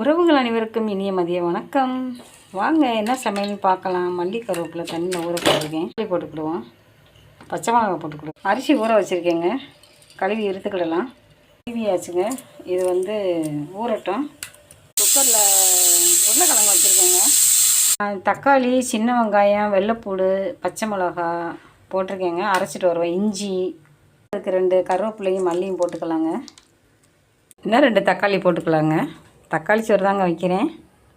உறவுகள் அனைவருக்கும் இனிய மதிய வணக்கம். வாங்க என்ன சமையல்னு பார்க்கலாம். மல்லி கருவேப்பிலை தண்ணியில் ஊற போட்டிருக்கேன். மல்லி போட்டுக்கிடுவோம். பச்சை மிளகா போட்டுக்கிடுவோம். அரிசி ஊற வச்சுருக்கேங்க. கழுவி எடுத்துக்கிடலாம். கழுவியாச்சுங்க இது வந்து ஊறட்டும். குக்கரில் உருளைக்கிழங்கு வச்சுருக்கேங்க. தக்காளி சின்ன வெங்காயம் வெள்ளைப்பூடு பச்சை மிளகா போட்டிருக்கேங்க. அரைச்சிட்டு வருவேன். இஞ்சி அதுக்கு ரெண்டு கருவேப்பிலையும் மல்லியும் போட்டுக்கலாங்க. இன்னும் ரெண்டு தக்காளி போட்டுக்கலாங்க. தக்காளி சோறு தாங்க வைக்கிறேன்.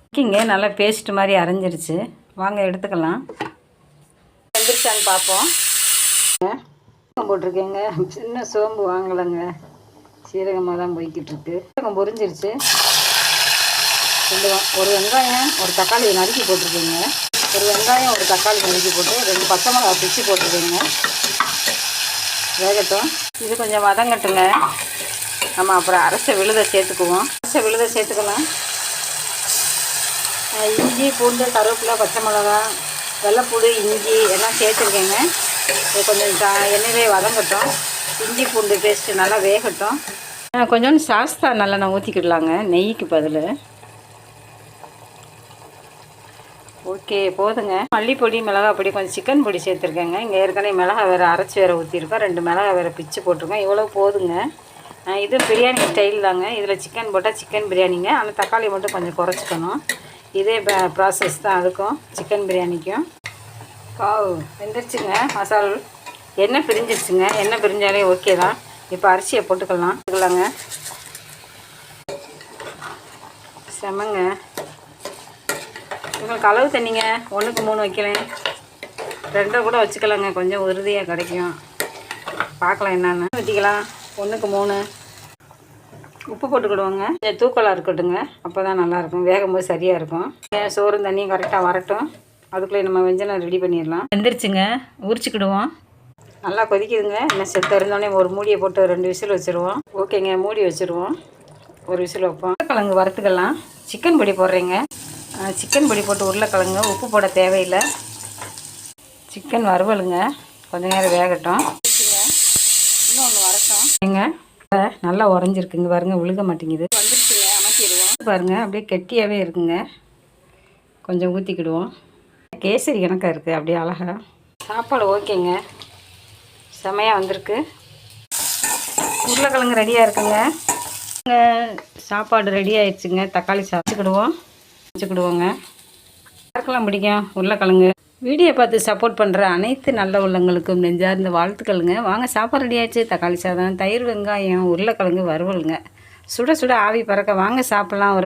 வைக்கிங்க நல்லா பேஸ்ட் மாதிரி அரைஞ்சிருச்சு. வாங்க எடுத்துக்கலாம். வந்துருச்சான்னு பார்ப்போம். போட்டிருக்கேங்க. சின்ன சோம்பு வாங்கலைங்க. சீரகமாக தான் போய்கிட்டுருக்கு. சீரகம் பொரிஞ்சிருச்சு. ரெண்டு ஒரு வெங்காயம் ஒரு தக்காளி நறுக்கி போட்டிருக்கீங்க. ஒரு வெங்காயம் ஒரு தக்காளி நறுக்கி போட்டு ரெண்டு பச்சை மிளகா பிச்சு போட்டிருக்கீங்க. வேகட்டும். இது கொஞ்சம் வதங்கட்டுங்க. நம்ம அப்புறம் அரைச்ச விழுதை சேர்த்துக்குவோம். அரைச்ச விழுதை சேர்த்துக்கலாம் இஞ்சி பூண்டு கருவேப்பிலை பச்சை மிளகா வெள்ளைப்பூடு இஞ்சி எல்லாம் சேர்த்துருக்கேங்க. இது கொஞ்சம் த எண்ணெயிலே வதங்கட்டும். இஞ்சி பூண்டு பேஸ்ட்டு நல்லா வேகட்டும். கொஞ்சோண்டு சாஸ்தா நல்லெண்ணெய் ஊற்றிக்கிடலாங்க நெய்க்கு பதில். ஓகே போதுங்க. மல்லிப்பொடி மிளகா பொடி கொஞ்சம் சிக்கன் பொடி சேர்த்துருக்கேங்க. இங்கே ஏற்கனவே மிளகா வேறு அரைச்சி வேறு ஊற்றிருக்கோம் ரெண்டு மிளகா வேறு பிச்சு போட்டிருக்கோம். இவ்வளோ போதுங்க. இது பிரியாணி ஸ்டைல் தாங்க. இதில் சிக்கன் போட்டால் சிக்கன் பிரியாணிங்க. ஆனால் தக்காளி மட்டும் கொஞ்சம் குறைச்சிக்கணும். இதே ப்ராசஸ் தான் அதுக்கும் சிக்கன் பிரியாணிக்கும். காவ் வெந்துருச்சுங்க மசால். எண்ணெய் பிரிஞ்சிருச்சுங்க. எண்ணெய் பிரிஞ்சாலே ஓகே தான். இப்போ அரிசியை போட்டுக்கலாம். போட்டுக்கலாங்க செமங்க. உங்களுக்கு அளவு தண்ணிங்க. ஒன்றுக்கு மூணு வைக்கிறேன். ரெண்டை கூட வச்சுக்கலாங்க. கொஞ்சம் உறுதியாக கிடைக்கும். பார்க்கலாம் என்னென்னு. ஊற்றிக்கலாம் ஒன்றுக்கு மூணு. உப்பு போட்டுக்கிடுவோங்க. கொஞ்சம் தூக்கலாக இருக்கட்டுங்க அப்போ தான் நல்லாயிருக்கும். வேகும்போது சரியாக இருக்கும். ஏன் சோறும் தண்ணியும் கரெக்டாக வரட்டும். அதுக்குள்ளே நம்ம வெஞ்சனம் ரெடி பண்ணிடலாம். வெந்துருச்சுங்க. உரிச்சிக்கிடுவோம். நல்லா கொதிக்குதுங்க. இன்னும் செத்து இருந்தோடனே ஒரு மூடியை போட்டு ரெண்டு விசில் வச்சுருவோம். ஓகேங்க. மூடி வச்சுருவோம். ஒரு விசில் வைப்போம். உருளைக்கிழங்கு வறுத்துக்கலாம். சிக்கன் பொடி போடுறேங்க. சிக்கன் பொடி போட்டு உருளைக்கிழங்கு. உப்பு போட தேவையில்லை. சிக்கன் வறுவலுங்க. கொஞ்ச நேரம் வேகட்டும். ஏங்க? நல்லா உறைஞ்சிருக்குங்க. பாருங்க விழுக மாட்டேங்குது. வந்துருச்சுங்க அமைச்சிடுவோம் பாருங்க அப்படியே கெட்டியாகவே இருக்குங்க. கொஞ்சம் ஊற்றிக்கிடுவோம் கேசரி கணக்காக இருக்குது அப்படியே அழகா. சாப்பாடு ஓகேங்க. செமையாக வந்திருக்கு. உருளைக்கிழங்கு ரெடியாக இருக்குங்க. இங்க சாப்பாடு ரெடி ஆயிடுச்சுங்க. தக்காளி சாப்பிட்டுக்கிடுவோம். வச்சுக்கிடுவோங்க. யாருக்கெல்லாம் பிடிக்கும் உருளைக்கிழங்கு. வீடியோ பார்த்து சப்போர்ட் பண்ணுற அனைத்து நல்ல உள்ளங்களுக்கும் நெஞ்சார்ந்த வாழ்த்துக்களுங்க. வாங்க சாப்பாடு ரெடி ஆயிடுச்சு தக்காளி சாதம் தயிர் வெங்காயம் உருளைக்கிழங்கு வறுவலுங்க. சுட சுட ஆவி பறக்க வாங்க சாப்பிட்லாம். ஒரு